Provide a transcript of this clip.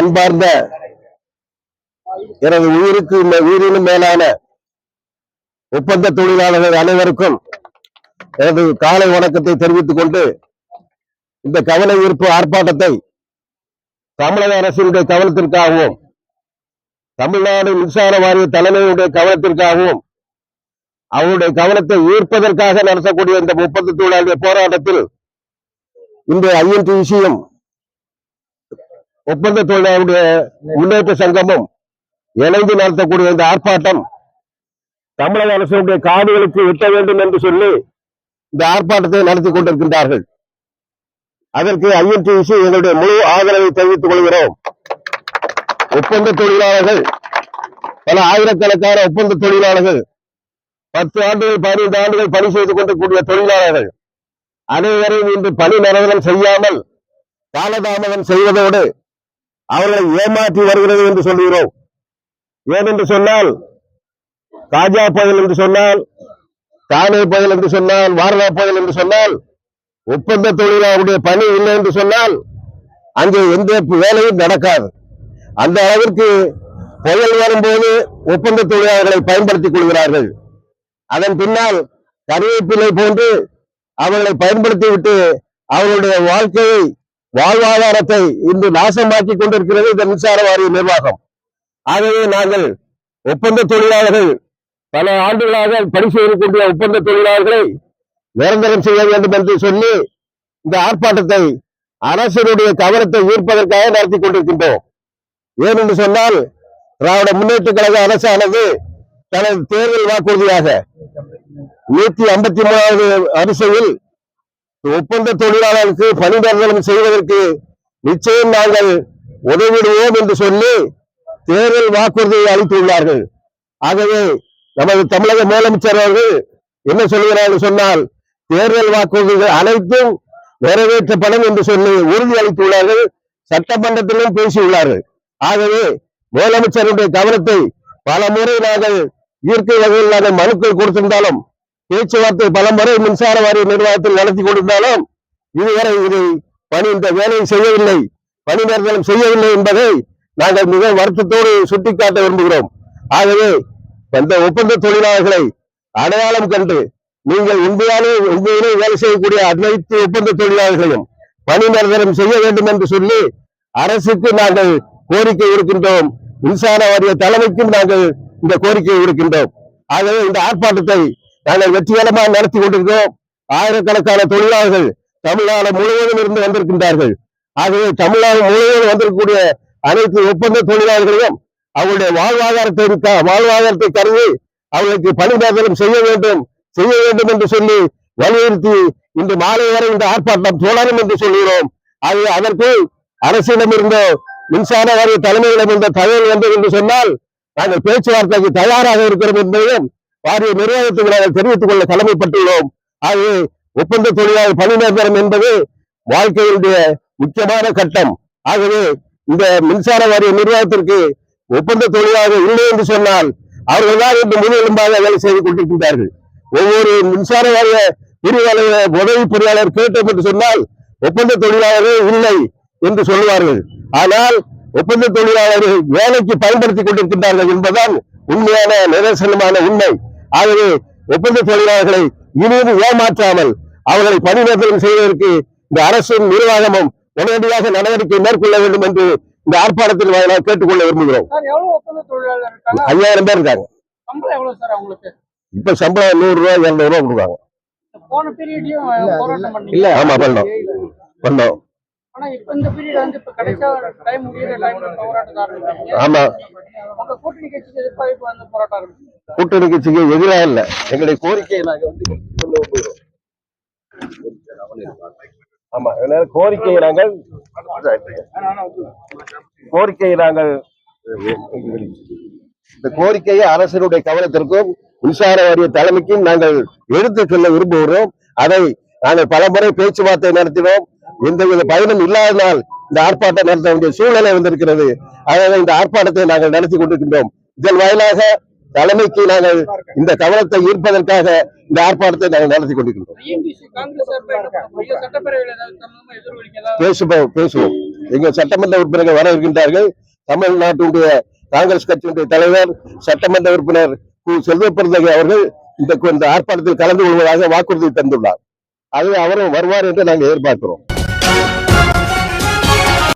அன்பார்ந்த எனது உயிருக்கு உயிரினும் மேலான ஒப்பந்த தொழிலாளர்கள் அனைவருக்கும் எனது காலை வணக்கத்தை தெரிவித்துக் கொண்டு இந்த கவன ஈர்ப்பு ஆர்ப்பாட்டத்தை தமிழக அரசினுடைய கவனத்திற்காகவும் தமிழ்நாடு மின்சார வாரிய தலைமையுடைய கவனத்திற்காகவும் அவருடைய கவனத்தை ஈர்ப்பதற்காக நடத்தக்கூடிய இந்த ஒப்பந்த தொழிலாளர் போராட்டத்தில் இந்த விஷயம் ஒப்பந்த தொழிலாளருடைய முன்னேற்ற சங்கமும் இணைந்து நடத்தக்கூடிய இந்த ஆர்ப்பாட்டம் தமிழக அரசுடைய காடுகளுக்கு எட்ட வேண்டும் என்று சொல்லி இந்த ஆர்ப்பாட்டத்தை நடத்தி கொண்டிருக்கின்றார்கள். அதற்கு ஐஎன்டிசி எங்களுடைய முழு ஆதரவை தெரிவித்துக் கொள்கிறோம். ஒப்பந்த தொழிலாளர்கள் பல ஆயிரக்கணக்கான ஒப்பந்த தொழிலாளர்கள் பத்து ஆண்டுகள் பதினைந்து ஆண்டுகள் பணி செய்து கொண்டிருக்கூடிய தொழிலாளர்கள் அனைவரையும் இன்று பணி நிரந்தரம் செய்யாமல் காலதாமதம் செய்வதோடு அவர்களை ஏமாற்றி வருகிறது என்று சொல்கிறோம் ஏனென்று சொன்னால் காஜா புயல் என்று சொன்னால் தானே புயல் என்று சொன்னால் வாரதா புயல் என்று சொன்னால் ஒப்பந்த தொழிலாளருடைய பணி இல்லை என்று சொன்னால் அங்கே எந்த வேலையும் நடக்காது. அந்த அளவிற்கு புயல் வரும்போது ஒப்பந்த தொழிலாளர்களை பயன்படுத்திக் கொள்கிறார்கள். அதன் பின்னால் கருவேப்பிலை போன்று அவர்களை பயன்படுத்திவிட்டு அவர்களுடைய வாழ்க்கையை வாழ்வாதாரத்தை இன்று நாசமாக்கி கொண்டிருக்கிறது இந்த மின்சார வாரிய நிர்வாகம். ஆகவே நாங்கள் ஒப்பந்த தொழிலாளர்கள் பல ஆண்டுகளாக பணி செய்து கொண்டுள்ள ஒப்பந்த தொழிலாளர்களை நிரந்தரம் செய்ய வேண்டும் என்று சொல்லி இந்த ஆர்ப்பாட்டத்தை அரசனுடைய கவனத்தை ஈர்ப்பதற்காக நடத்தி கொண்டிருக்கின்றோம். ஏனென்று சொன்னால் திராவிட முன்னேற்ற கழக அரசானது தனது தேர்தல் வாக்குறுதியாக நூத்தி ஐம்பத்தி மூணாவது அரிசையில் ஒப்பந்த தொழிலாளருக்கு பணி செய்வதற்கு நிச்சயம் நாங்கள் உதவிடுவோம் என்று சொல்லி தேர்தல் வாக்குறுதியை அளித்துள்ளார்கள். ஆகவே நமது தமிழக முதலமைச்சர் அவர்கள் என்ன சொல்கிறார்கள் சொன்னால் தேர்தல் வாக்குறுதிகள் அனைத்தும் நிறைவேற்றப்படும் என்று சொல்லி உறுதி அளித்துள்ளார்கள். சட்டமன்றத்திலும் பேசியுள்ளார்கள். ஆகவே முதலமைச்சருடைய கவனத்தை பல முறை நாங்கள் இயற்கை வகையில் நாங்கள் மனுக்கள் கொடுத்திருந்தாலும் பேச்சுவார்த்தை பலமுறை மின்சார வாரிய நிர்வாகத்தில் நடத்தி கொண்டிருந்தாலும் இதுவரை இதை பணி இந்த வேலையை செய்யவில்லை. பணி நிரந்தரம் செய்யவில்லை என்பதை நாங்கள் மிக வருத்தத்தோடு சுட்டிக்காட்ட விரும்புகிறோம். ஆகவே இந்த ஒப்பந்த தொழிலாளர்களை அடையாளம் கண்டு நீங்கள் உண்மையாலே உண்மையிலே வேலை செய்யக்கூடிய அனைத்து ஒப்பந்த தொழிலாளர்களையும் பணி நிரந்தரம் செய்ய வேண்டும் என்று சொல்லி அரசுக்கு நாங்கள் கோரிக்கை இருக்கின்றோம் மின்சார வாரிய தலைமைக்கும் நாங்கள் இந்த கோரிக்கை இருக்கின்றோம் ஆகவே இந்த ஆர்ப்பாட்டத்தை நாங்கள் வெற்றிகரமாக நடத்தி கொண்டிருக்கிறோம். ஆயிரக்கணக்கான தொழிலாளர்கள் தமிழ்நாடு முழுவதும் இருந்து வந்திருக்கின்றார்கள். ஆகவே தமிழ்நாடு முழுவதும் வந்திருக்கக்கூடிய அனைத்து ஒப்பந்த தொழிலாளர்களையும் அவருடைய வாழ்வாதாரத்தை வாழ்வாதாரத்தை கருதி அவர்களுக்கு பணி நிரந்தரம் செய்ய வேண்டும் செய்ய வேண்டும் என்று சொல்லி வலியுறுத்தி இன்று மாலை வரை இந்த ஆர்ப்பாட்டம் தொடரும் என்று சொல்கிறோம். ஆகவே அதற்கு அரசிடம் இருந்த மின்சார வாரிய தலைமையிடம் இருந்த தகவல் வந்தது என்று சொன்னால் நாங்கள் பேச்சுவார்த்தைக்கு தயாராக இருக்கிறோம் என்பதையும் வாரிய நிர்வாகத்துக்கு நாங்கள் தெரிவித்துக் கொள்ள கடமைப்பட்டுள்ளோம். ஆகவே ஒப்பந்த தொழிலாளர் பணி நிரந்தரம் என்பது வாழ்க்கையினுடைய முக்கியமான கட்டம். ஆகவே இந்த மின்சார வாரிய நிர்வாகத்திற்கு ஒப்பந்த தொழிலாளர் இல்லை என்று சொன்னால் அவர்கள்தான் இன்று முன்னிலும்பாக வேலை செய்து கொண்டிருக்கின்றார்கள். ஒவ்வொரு மின்சார வாரிய பிரிவாளர் உதவி பொறியாளர் கேட்டோம் என்று சொன்னால் ஒப்பந்த தொழிலாளர்கள் இல்லை என்று சொல்லுவார்கள். ஆனால் ஒப்பந்த தொழிலாளர்கள் வேலைக்கு பயன்படுத்திக் கொண்டிருக்கின்றார்கள் என்பதுதான் உண்மையான நிதர்சனமான உண்மை. ஆகவே ஒப்பந்த தொழிலாளர்களை இனியும் ஏமாற்றாமல் அவர்களை பணி நிரந்தரம் செய்வதற்கு இந்த அரசும் நிர்வாகமும் உடனடியாக நடவடிக்கை மேற்கொள்ள வேண்டும் என்று இந்த ஆர்ப்பாட்டத்தில் வாயிலாக கேட்டுக்கொள்ள விரும்புகிறோம். ஐயாயிரம் பேர் இருக்காங்க. சம்பளம் எவ்வளவு சார் அவங்களுக்கு? இப்ப சம்பளம் நூறு ரூபாய் இருநூறு ரூபாய் கொடுக்குறாங்க. இல்ல, ஆமா, பண்ணோம். பண்ணோம். ஆனா இப்ப இந்த பீரியட் வந்து இப்ப கடைசியா டைம் முடியிற டைம்ல போராட்டம் ஆரம்பிச்சாங்க ஆமா. உங்க கூட்டணி கட்சிக்கு எதிர்ப்பாக இப்ப வந்து போராட்டம் ஆரம்பிச்சு கூட்டணி கட்சிக்கு எதிராக இல்ல. எங்களுடைய கோரிக்கையை நாங்க வந்து கொண்டு வருகிறோம் ஆமா கோரிக்கையை நாங்கள் கோரிக்கையை நாங்கள் இந்த கோரிக்கையை அரசினுடைய கவனத்திற்கும் மின்சார வாரிய தலைமைக்கும் நாங்கள் எடுத்துச் சொல்ல விரும்புகிறோம். அதை நாங்கள் பலமுறை பேச்சுவார்த்தை நடத்தினோம். எந்தவித பயனும் இல்லாதனால் இந்த ஆர்ப்பாட்டம் நடத்த வேண்டிய சூழ்நிலை வந்திருக்கிறது. ஆகவே இந்த ஆர்ப்பாட்டத்தை நாங்கள் நடத்தி கொண்டிருக்கின்றோம். இதன் வாயிலாக தலைமைக்கு நாங்கள் இந்த கவனத்தை ஈர்ப்பதற்காக இந்த ஆர்ப்பாட்டத்தை நாங்கள் நடத்தி கொண்டிருக்கின்றோம். பேசுவோம் பேசுவோம். எங்கள் சட்டமன்ற உறுப்பினர்கள் வர இருக்கின்றார்கள். தமிழ்நாட்டுடைய காங்கிரஸ் கட்சியினுடைய தலைவர் சட்டமன்ற உறுப்பினர் கு. செல்வப்பிரதகை அவர்கள் இந்த இந்த ஆர்ப்பாட்டத்தில் கலந்து கொள்வதாக வாக்குறுதி தந்துள்ளார். அது அவரும் வருவார் என்று நாங்கள் எதிர்பார்க்கிறோம்.